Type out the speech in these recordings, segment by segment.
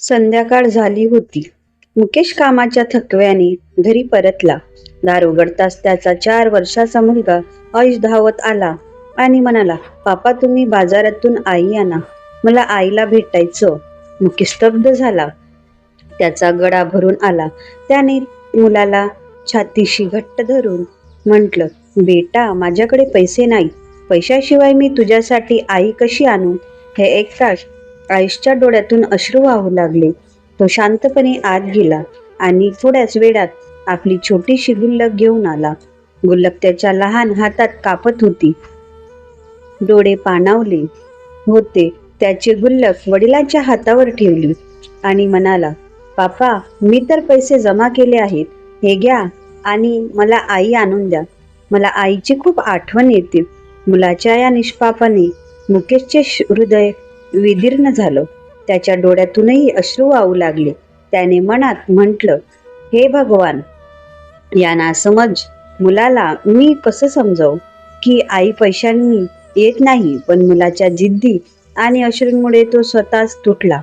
संध्याकाळ झाली होती. मुकेश कामाच्या थकव्याने घरी परतला. दार उघडताच त्याचा चार वर्षाचा मुलगा आयुष धावत आला आणि म्हणाला पापा तुम्ही बाजारातून आई आणा. मला आईला भेटायचं. मुकेश स्तब्ध झाला. त्याचा गडा भरून आला. त्याने मुलाला छातीशी घट्ट धरून म्हटलं बेटा माझ्याकडे पैसे नाही. पैशाशिवाय मी तुझ्यासाठी आई कशी आणू? हे ऐकताच आयुषच्या डोळ्यातून अश्रू वाहू लागले. तो शांतपणे आत गेला आणि थोड्याच वेळात आपली छोटीशी गुल्लक घेऊन आला. गुल्लक त्याच्या लहान हातात कापत होती. डोळे पाणावले होते. त्याची गुल्लक वडिलांच्या हातावर ठेवली आणि म्हणाला पापा मी तर पैसे जमा केले आहेत. हे घ्या आणि मला आई आणून द्या. मला आईची खूप आठवण येते. मुलाच्या या निष्पापाने मुकेशचे हृदय विदीर्ण झालं. त्याच्या डोळ्यातूनही अश्रू वाहू लागले. त्याने मनात म्हटलं हे भगवान या नासमज मुलाला मी कसं समजावं? की आई पैशांनी येत नाही पण मुलाच्या जिद्दी आणि अश्रूंमुळे तो स्वतःच तुटला.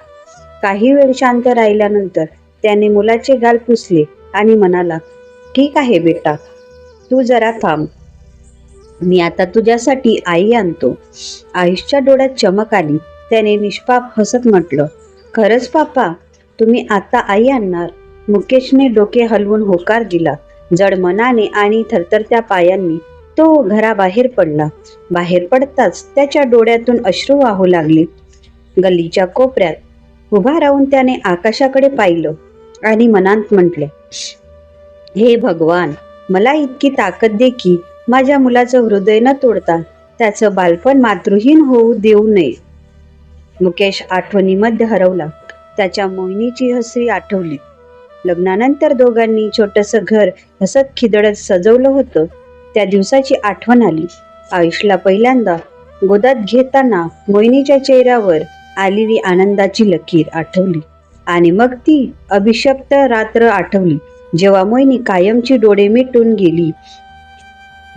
काही वेळ शांत राहिल्यानंतर त्याने मुलाचे गाल पुसले आणि म्हणाला ठीक आहे बेटा तू जरा थांब. मी आता तुझ्यासाठी आई आणतो. आयुषच्या डोळ्यात चमक आली. त्याने निष्पाप हसत म्हटलं खरंच पापा तुम्ही आता आई आणणार. मुकेशने डोके हलवून होकार दिला जड मनाने आणि थरथरत्या पायांनी तो घराबाहेर पडला. बाहेर पडताच त्याच्या डोळ्यातून अश्रू वाहू लागले. गल्लीच्या कोपऱ्यात उभा राहून त्याने आकाशाकडे पाहिलं आणि मनात म्हटले हे भगवान मला इतकी ताकद दे की माझ्या मुलाचं हृदय न तोडता त्याचं बालपण मातृहीन होऊ देऊ नये. मुकेश आठवणीमध्ये हरवला. त्याच्या मोहिनीची हसरी आठवली. लग्नानंतर दोघांनी छोटस घर हसत खिदडत सजवलं होतं. त्या दिवसाची आठवण आली. आयुषला पहिल्यांदा गोदात घेताना मोहिनीच्या चेहऱ्यावर आलेली आनंदाची लकीर आठवली. आणि मग ती अभिशप्त रात्र आठवली. जेव्हा मोहिनी कायमची डोळे मिटून गेली.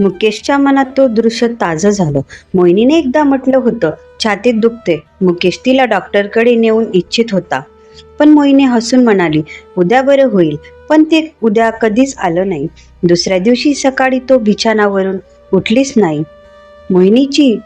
मुकेशच्या मनात तो दृश्य ताजं झालं. मोहिनीने एकदा म्हटलं होतं छातीत दुखते. मुकेश तिला डॉक्टरकडे नेऊन इच्छित होता. पण मोहिनी हसून म्हणाली उद्या बरं होईल. पण ते उद्या कधीच आलं नाही. दुसऱ्या दिवशी सकाळी तो बिछाणावरून उठलीच नाही. मोहिनीची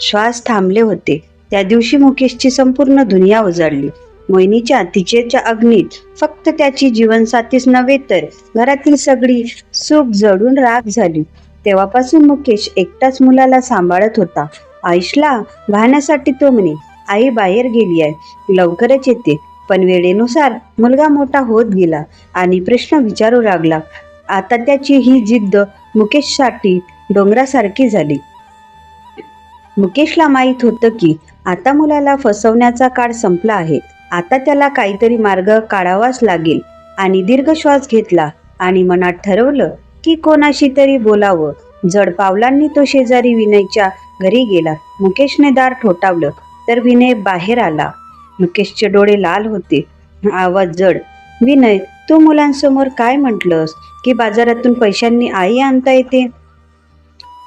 श्वास थांबले होते. त्या दिवशी मुकेशची संपूर्ण दुनिया उजाडली मोहिनीच्या तिचेच्या अग्नीत फक्त त्याची जीवनसाथीच नव्हे तर घरातील सगळी सुख जडून राग झाली. तेव्हापासून मुकेश एकटाच मुलाला सांभाळत होता. आईशला वाहण्यासाठी तो म्हणे आई बाहेर गेली आहे लवकरच येते. पण वेळेनुसार मुलगा मोठा होत गेला आणि प्रश्न विचारू लागला. आता त्याची ही जिद्द मुकेशसाठी डोंगरासारखी झाली. मुकेशला माहीत होतं की आता मुलाला फसवण्याचा काळ संपला आहे. आता त्याला काहीतरी मार्ग काढावाच लागेल. आणि दीर्घ श्वास घेतला आणि मनात ठरवलं की कोणाशी तरी बोलावं. जड पावलांनी तो शेजारी विनयच्या घरी गेला. मुकेशने दार ठोठावलं तर विनय बाहेर आला. मुकेशचे डोळे लाल होते. आवाज जड. विनय तू मुलांसमोर काय म्हटलंस? की बाजारातून पैशांनी आई आणता येते?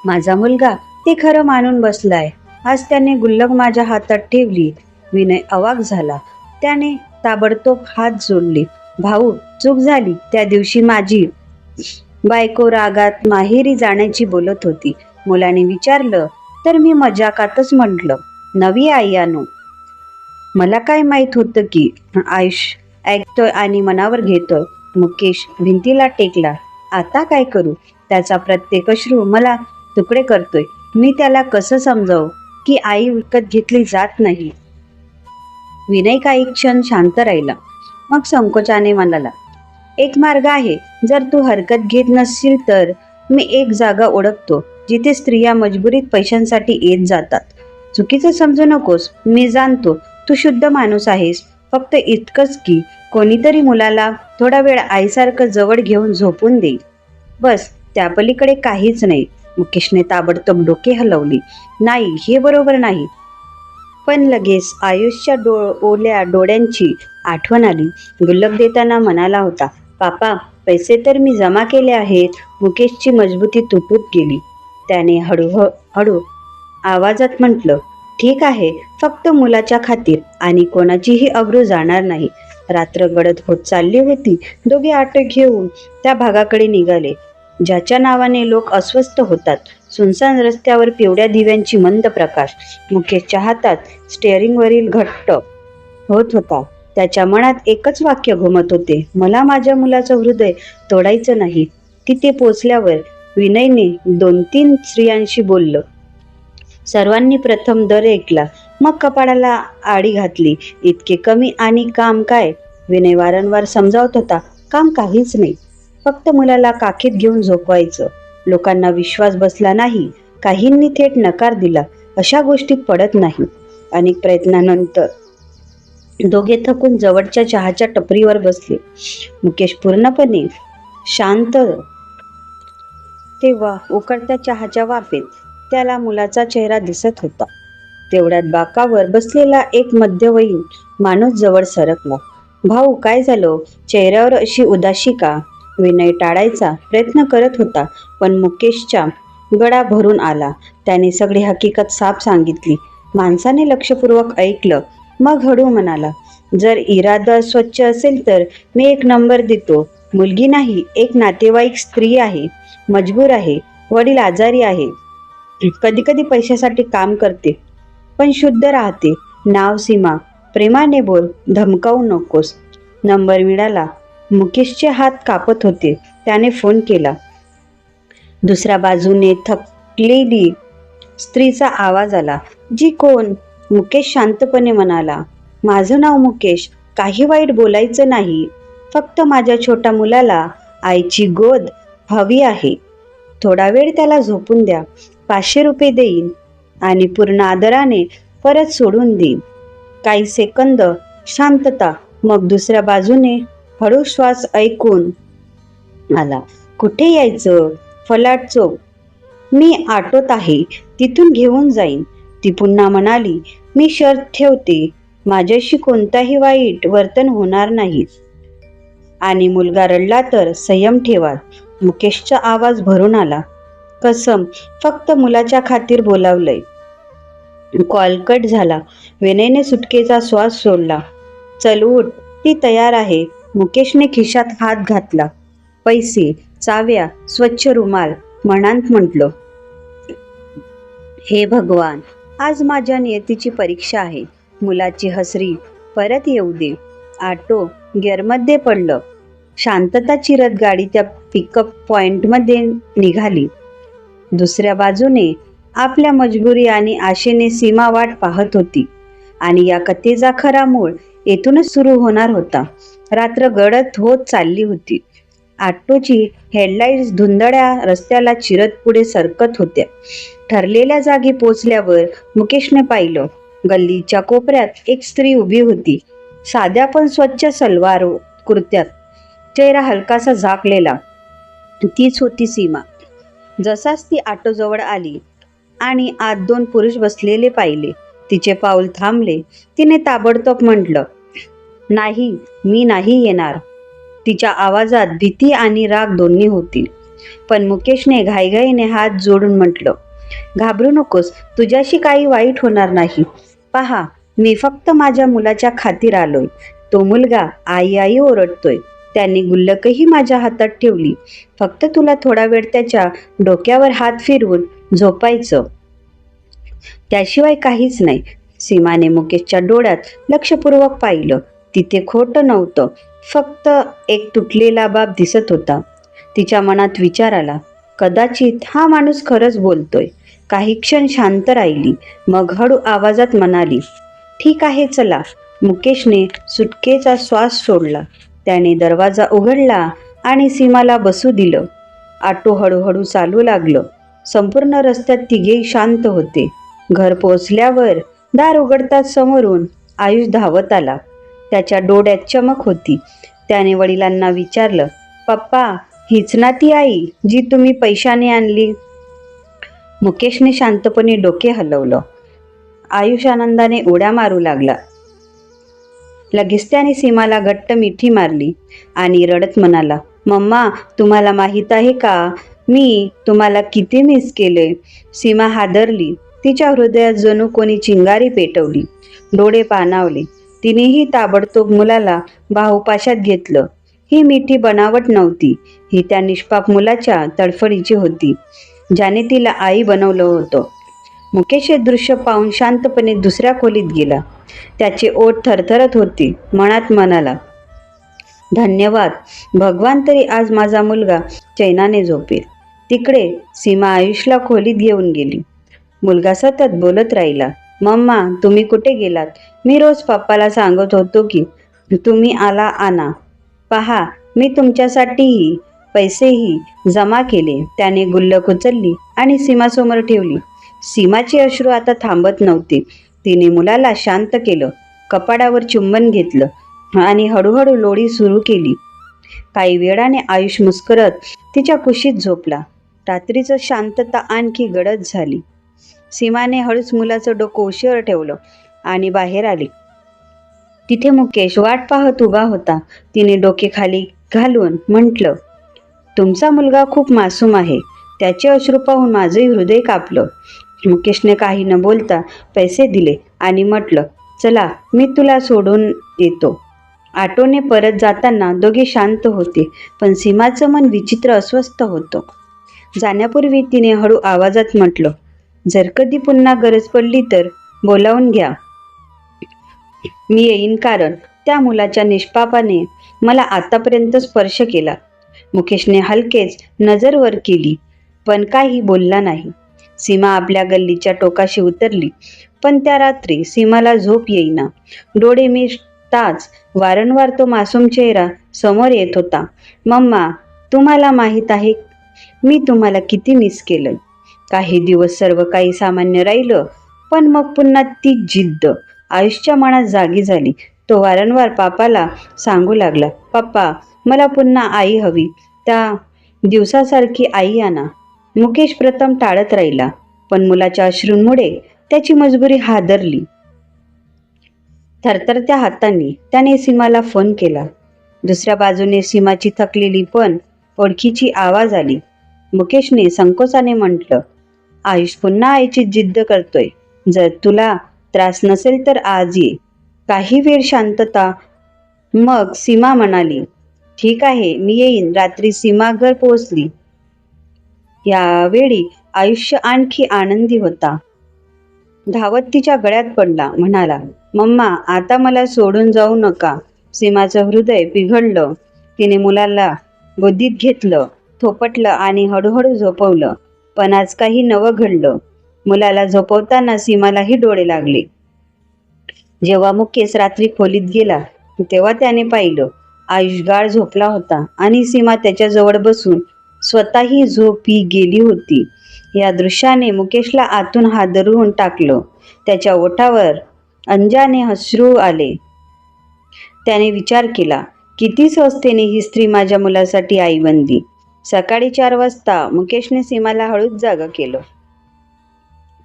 माझा मुलगा ते खरं मानून बसलाय. आज त्याने गुल्लक माझ्या हातात ठेवली. विनय अवाक झाला. त्याने ताबडतोब हात जोडले. भाऊ चूक झाली. त्या दिवशी माझी बायको रागात माहेरी जाण्याची बोलत होती. मुलाने विचारलं तर मी मजाकातच म्हटलं नवी आई आणू? मला काय माहीत होतं की आयुष ऐकतोय आणि मनावर घेतोय. मुकेश भिंतीला टेकला. आता काय करू? त्याचा प्रत्येक अश्रू मला तुकडे करतोय. मी त्याला कसं समजावू की आई विकत घेतली जात नाही? विनय काही क्षण शांत राहिला. मग संकोचाने म्हणाला एक मार्ग आहे. जर तू हरकत घेत नसशील तर मी एक जागा ओळखतो जिथे स्त्रिया मजबुरीत पैशांसाठी येत जातात. चुकीचं समजू नकोस मी जाणतो तू शुद्ध माणूस आहेस. फक्त इतकंच की कोणीतरी मुलाला थोडा वेळ आईसारखं जवळ घेऊन झोपून देईल. बस त्या पलीकडे काहीच नाही. मुकेशने ताबडतोब डोके हलवली. नाही हे बरोबर नाही. पण लगेच आयुषच्या डो ओल्या डोळ्यांची आठवण आली. गुल्लक देताना म्हणाला होता पापा पैसे तर मी जमा केले आहेत. मुकेशची मजबूती तुटून गेली. त्याने हळूहळू हळू आवाजात म्हटलं ठीक आहे फक्त मुलाच्या खातीर आणि कोणाचीही अब्रू जाणार नाही. रात्र गडद होत चालली होती. दोघे आटो घेऊन त्या भागाकडे निघाले. ज्याच्या नावाने लोक अस्वस्थ होतात. सुनसान रस्त्यावर पिवळ्या दिव्यांची मंद प्रकाश. मुकेशच्या हातात स्टेअरिंगवरील घट्ट होत होता. त्याच्या मनात एकच वाक्य घुमत होते. मला माझ्या मुलाचं हृदय तोडायचं नाही. तिथे पोचल्यावर विनयने दोन तीन स्त्रियांशी बोललं. सर्वांनी प्रथम दर ऐकला. मग कपाडाला आडी घातली. इतके कमी आणि काम काय? विनय वारंवार समजावत होता. काम काहीच नाही. फक्त मुलाला काखेत घेऊन झोपवायचं. लोकांना विश्वास बसला नाही. काहींनी थेट नकार दिला. अशा गोष्टीत पडत नाही. अनेक प्रयत्नानंतर दोघे थकून जवळच्या चहाच्या टपरीवर बसले. मुकेश पूर्णपणे शांत तेव्हा उकळत्या चहाच्या वाफेत त्याला मुलाचा चेहरा दिसत होता. तेवढ्यात बाकावर बसलेला एक मध्यवयीन माणूस जवळ सरकला. भाऊ काय झालं? चेहऱ्यावर अशी उदाशी का विनय टाळायचा प्रयत्न करत होता पण मुकेशच्या गळा भरून आला. त्याने सगळी हकीकत साफ सांगितली. माणसाने लक्षपूर्वक ऐकलं मग हळू म्हणाला. जर इरादा स्वच्छ असेल तर मी एक नंबर देतो. मुलगी नाही एक नातेवाईक स्त्री आहे मजबूर आहे वडील आजारी आहे. कधी कधी पैशासाठी काम करते पण शुद्ध राहते. नाव सीमा प्रेमाने बोल धमकावू नकोस. नंबर मिळाला मुकेशचे हात कापत होते त्याने फोन केला. दुसऱ्या बाजूने थकलेली स्त्रीचा आवाज आला जी कोण? मुकेश शांतपणे म्हणाला माझं नाव मुकेश काही वाईट बोलायचं नाही. फक्त माझ्या छोट्या मुलाला आईची गोद हवी आहे. थोडा वेळ त्याला झोपून द्या. पाचशे रुपये देईन आणि पूर्ण आदराने परत सोडून देईन. काही सेकंद शांतता मग दुसऱ्या बाजूने हळू श्वास ऐकून आला कुठे यायचं? फलाट चौक. मी आटोत आहे. तिथून घेऊन जाईन. ती पुन्हा म्हणाली मी शर्त ठेवते. माझ्याशी कोणताही वाईट वर्तन होणार नाही. आणि मुलगा रडला तर संयम ठेवा. मुकेशचा आवाज भरून आला. कसम फक्त मुलाच्या खातीर बोलावलंय. कॉल कट झाला. विनयने सुटकेचा श्वास सोडला. चल उठ ती तयार आहे. मुकेशने खिशात हात घातला. पैसे चाव्या स्वच्छ रुमाल म्हणांत म्हटलं. हे भगवान आज माझ्या नियतीची परीक्षा आहे. मुलाची हसरी परत येऊ दे. आटो गिअरमध्ये पडलं. शांतता चिरत गाडी त्या पिकअप पॉइंटमध्ये निघाली. दुसऱ्या बाजूने आपल्या मजबुरी आणि आशेने सीमा वाट पाहत होती. आणि या कथेचा खरा मूळ येथूनच सुरू होणार होता. रात्र गडद होत चालली होती. ऑटोची हेडलाईट्स धुंदळ्या रस्त्याला चिरत पुढे सरकत होत्या. ठरलेल्या जागी पोचल्यावर मुकेशने पाहिलं गल्लीच्या कोपऱ्यात एक स्त्री उभी होती. साध्या पण स्वच्छ सलवार कुर्त्यात. चेहरा हलकासा झाकलेला. तीच होती सीमा. जसाच ती ऑटोजवळ आली आणि आत दोन पुरुष बसलेले पाहिले. तिचे पाऊल थांबले. तिने ताबडतोब म्हटलं नाही मी नाही येणार. तिच्या आवाजात भीती आणि राग दोन्ही होती पण मुकेशने घाईघाईने हात जोडून म्हटलं घाबरू नकोस तुझ्याशी काही वाईट होणार नाही. पहा मी फक्त माझ्या मुलाच्या खातीर आलोय. तो मुलगा आई आई ओरडतोय. त्यांनी गुल्लकही माझ्या हातात ठेवली. फक्त तुला थोडा वेळ त्याच्या डोक्यावर हात फिरवून झोपायचं. त्याशिवाय काहीच नाही. सीमाने मुकेशच्या डोळ्यात लक्षपूर्वक पाहिलं. तिथे खोटं नव्हतं. फक्त एक तुटलेला बाब दिसत होता. तिच्या मनात विचार आला कदाचित हा माणूस खरंच बोलतोय. काही क्षण शांत राहिली मग हळू आवाजात म्हणाली ठीक आहे चला. मुकेशने सुटकेचा श्वास सोडला. त्याने दरवाजा उघडला आणि सीमाला बसू दिलं. ऑटो हळूहळू चालू लागलं. संपूर्ण रस्त्यात तिघेही शांत होते. घर पोचल्यावर दार उघडताच समोरून आयुष धावत आला. त्याच्या डोळ्यात चमक होती. त्याने वडिलांना विचारलं पप्पा हीच ना ती आई जी तुम्ही पैशाने आणली. मुकेशने शांतपणे डोके हलवलं. आयुष आनंदाने उड्या मारू लागला. लगेच त्याने सीमाला घट्ट मिठी मारली आणि रडत म्हणाला मम्मा तुम्हाला माहीत आहे का? मी तुम्हाला किती मिस केले. सीमा हादरली. तिच्या हृदयात जणू कोणी चिंगारी पेटवली. डोळे पाणावले. तिनेही ताबडतोब मुलाला बाहुपाशात घेतलं. ही मिठी बनावट नव्हती. ही त्या निष्पाप मुलाच्या तडफडीची होती ज्याने तिला आई बनवलं होतं. मुकेश हे दृश्य पाहून शांतपणे दुसऱ्या खोलीत गेला. त्याचे ओठ थरथरत होती मनात म्हणाला धन्यवाद भगवान तरी आज माझा मुलगा चैनाने झोपेल. तिकडे सीमा आयुषला खोलीत घेऊन गेली. मुलगा सतत बोलत राहिला. मम्मा तुम्ही कुठे गेलात? मी रोज पप्पाला सांगत होतो की तुम्ही आला आणा पहा मी तुमच्यासाठीही पैसेही जमा केले. त्याने गुल्लक उचलली आणि सीमासमोर ठेवली. सीमाची अश्रू आता थांबत नव्हते. तिने मुलाला शांत केलं कपाडावर चुंबन घेतलं आणि हळूहळू लोळी सुरू केली. काही वेळाने आयुष मुस्करत तिच्या कुशीत झोपला. रात्रीचं शांतता आणखी गडद झाली. सीमाने हळूच मुलाचं डोकं उशीवर ठेवलं आणि बाहेर आली. तिथे मुकेश वाट पाहत उभा होता. तिने डोके खाली घालून म्हटलं तुमचा मुलगा खूप मासूम आहे. त्याचे अश्रू पाहून माझंही हृदय कापलं. मुकेशने काही न बोलता पैसे दिले आणि म्हटलं चला मी तुला सोडून येतो आटोने परत जाताना दोघे शांत होते पण सीमाचं मन विचित्र अस्वस्थ होतं. जाण्यापूर्वी तिने हळू आवाजात म्हटलं जर कधी पुन्हा गरज पडली तर बोलावून घ्या. मी येईन कारण त्या मुलाच्या निष्पापाने मला आतापर्यंत स्पर्श केला. मुकेशने हलकेच नजर वर केली पण काही बोलला नाही. सीमा आपल्या गल्लीच्या टोकाशी उतरली पण त्या रात्री सीमाला झोप येईना. डोळे मिटताच वारंवार तो मासूम चेहरा समोर येत होता. मम्मा तुम्हाला माहीत आहे मी तुम्हाला किती मिस केलं. काही दिवस सर्व काही सामान्य राहिलं पण मग पुन्हा ती जिद्द. आयुषच्या मनात जागी झाली. तो वारंवार पापाला सांगू लागला पप्पा मला पुन्हा आई हवी. त्या दिवसासारखी आई आणा मुकेश प्रथम टाळत राहिला पण मुलाच्या अश्रूंमुळे त्याची मजबुरी हादरली. थरथरत्या हातांनी त्याने सीमाला फोन केला. दुसऱ्या बाजूने सीमाची थकलेली पण ओळखीची आवाज आली. मुकेशने संकोचाने म्हटलं आयुष पुन्हा आईची जिद्द करतोय. जर तुला त्रास नसेल तर आज ये. काही वेळ शांतता. मग सीमा म्हणाली ठीक आहे मी येईन. रात्री सीमा घर पोहोचली. यावेळी आयुष्य आणखी आनंदी होता. धावत तिच्या गळ्यात पडला. म्हणाला मम्मा आता मला सोडून जाऊ नका. सीमाचं हृदय पिघडलं तिने मुलाला गोदीत घेतलं थोपटलं आणि हळूहळू झोपवलं. पण आज काही नवं घडलं. मुलाला झोपवताना सीमालाही डोळे लागले. जेव्हा मुकेश रात्री खोलीत गेला तेव्हा त्याने पाहिलं आयुषगाळ झोपला होता आणि सीमा त्याच्याजवळ बसून स्वतःही झोपी गेली होती. या दृश्याने मुकेशला आतून हादरवून टाकलं. त्याच्या ओठावर अंजाने हसरू आले. त्याने विचार केला किती संस्थेने ही स्त्री माझ्या मुलासाठी आई बनली. सकाळी चार वाजता मुकेशने सीमाला हळूच जागा केलं.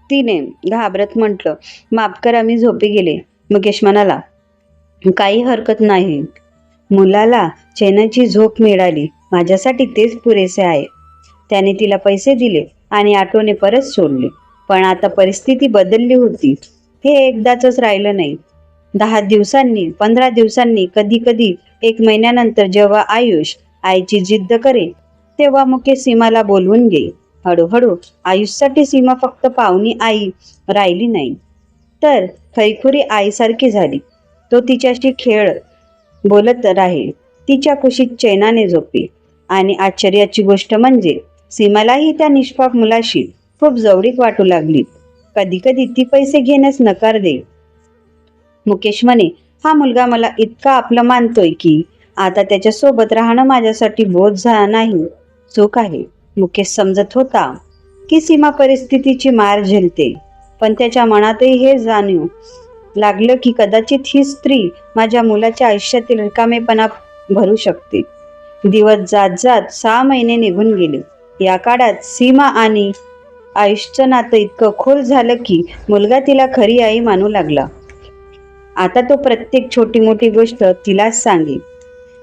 तिने घाबरत म्हटलं माफ करा मी झोपी गेले. मुकेश म्हणाला काही हरकत नाही. मुलाला चैनाची झोप मिळाली. माझ्यासाठी तेच पुरेसे आहे. त्याने तिला पैसे दिले आणि आटोने परत सोडले. पण आता परिस्थिती बदलली होती. हे एकदाच राहिलं नाही. दहा दिवसांनी पंधरा दिवसांनी कधी कधी एक महिन्यानंतर जेव्हा आयुष आईची जिद्द करे तेव्हा मुकेश सीमाला बोलवून घेई हळूहळू आयुषसाठी सीमा फक्त पाहुणी आई राहिली नाही. तर खैखुरी आईसारखी झाली. तो तिच्याशी खेळ बोलत राहील. तिच्या कुशीत चैनाने झोपी. आणि आश्चर्याची गोष्ट म्हणजे सीमालाही त्या निष्पाप मुलाशी खूप जवळीक वाटू लागली. कधी कधी ती पैसे घेण्यास नकार दे मुकेश म्हणे हा मुलगा मला इतका आपलं मानतोय की आता त्याच्यासोबत राहणं माझ्यासाठी बोध झाला नाही. चूक आहे मुकेश समजत होता की सीमा परिस्थितीची मार झेलते. पण त्याच्या मनातही हे जाणीव लागलं की कदाचित ही स्त्री माझ्या मुलाच्या आयुष्यातील रिकामेपणा भरू शकते. दिवस जात जात सहा महिने निघून गेले. या काळात सीमा आणि आयुष्यचं नातं इतकं खोल झालं की मुलगा तिला खरी आई मानू लागला. आता तो प्रत्येक छोटी मोठी गोष्ट तिलाच सांगे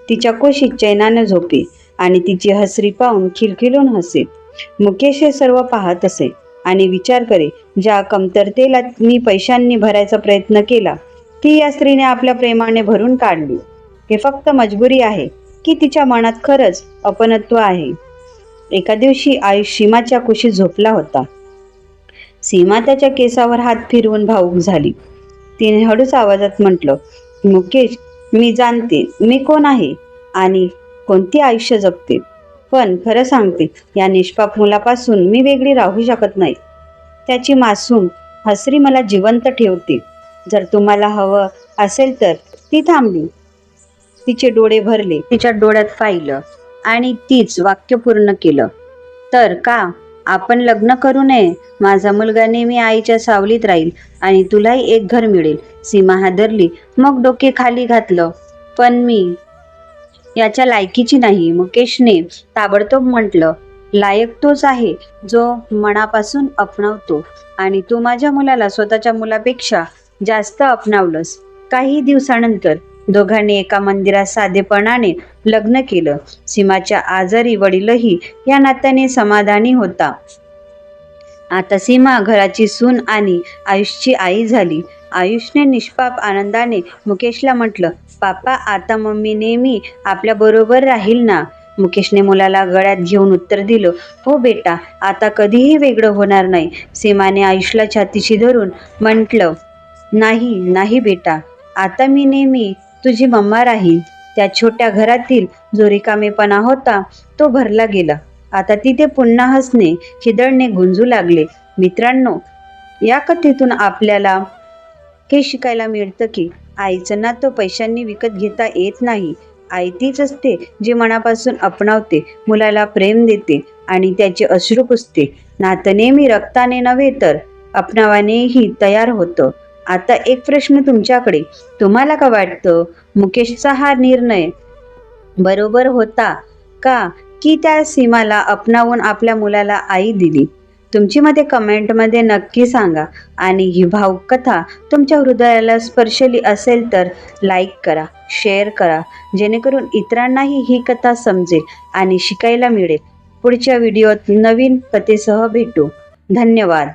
तिच्या कुशीत चैनानं झोपे. आणि तिची हसरी पाहून खिलखिलून हसीत मुकेश हे सर्व पाहत असे आणि विचार करे ज्या कमतरतेला मी पैशांनी भरायचा प्रयत्न केला ती या स्त्रीने आपल्या प्रेमाने भरून काढली. हे फक्त मजबुरी आहे की तिच्या मनात खरंच अपनत्व आहे. एका दिवशी आयुष सीमाच्या कुशीत झोपला होता. सीमा त्याच्या केसावर हात फिरवून भावूक झाली. तिने हळूच आवाजात म्हटलं मुकेश मी जाणते मी कोण आहे? आणि कोणती आयुष्य जगते पण खरं सांगते या निष्पाप मुलापासून मी वेगळी राहू शकत नाही. त्याची मासूम हसरी मला जिवंत ठेवते जर तुम्हाला हवं असेल तर ती थांबली. तिचे डोळे भरले तिच्या डोळ्यात पाहिलं आणि तीच वाक्य पूर्ण केलं. तर का आपण लग्न करू नये? माझा मुलगा नेहमी आईच्या सावलीत राहील आणि तुलाही एक घर मिळेल. सीमा हादरली मग डोके खाली घातलं. पण मी याच्या लायकीची नाही. मुकेशने ताबडतोब म्हटलं लायक तोच आहे जो मनापासून अपनावतो. आणि तू माझ्या मुलाला स्वतःच्या मुलापेक्षा जास्त अपनावलंस. काही दिवसानंतर दोघांनी एका मंदिरात साधेपणाने लग्न केलं. सीमाच्या आजारी वडीलही या नात्याने समाधानी होता. आता सीमा घराची सून आणि आयुषची आई झाली. आयुषने निष्पाप आनंदाने मुकेशला म्हटलं पापा आता मम्मी नेहमी आपल्याबरोबर राहील ना? मुकेशने मुलाला गळ्यात घेऊन उत्तर दिलं हो बेटा आता कधीही वेगळं होणार नाही. सीमाने आयुषला छातीशी धरून म्हटलं नाही नाही बेटा आता मी नेहमी तुझी मम्मा राहील त्या छोट्या घरातील जो रिकामेपणा होता तो भरला गेला. आता तिथे पुन्हा हसणे खिदळणे गुंजू लागले. मित्रांनो या कथेतून आपल्याला हे शिकायला मिळतं की आईचं नातं पैशांनी विकत घेता येत नाही. आई तीच असते जी मनापासून अपनावते मुलाला प्रेम देते आणि त्याचे अश्रू पुसते. नातं नेहमी रक्ताने नव्हे तर अपनावानेही तयार होतं. आता एक प्रश्न तुमच्याकडे. तुम्हाला का वाटतं? मुकेशचा हा निर्णय बरोबर होता का? की त्या सीमाला अपनावून आपल्या मुलाला आई दिली? तुमची मते कमेंटमध्ये नक्की सांगा. आणि ही भावुक कथा तुमच्या हृदयाला स्पर्शली असेल तर लाईक करा शेअर करा. जेणेकरून इतरांनाही ही कथा समजेल आणि शिकायला मिळेल. पुढच्या व्हिडिओत नवीन कथेसह भेटू. धन्यवाद.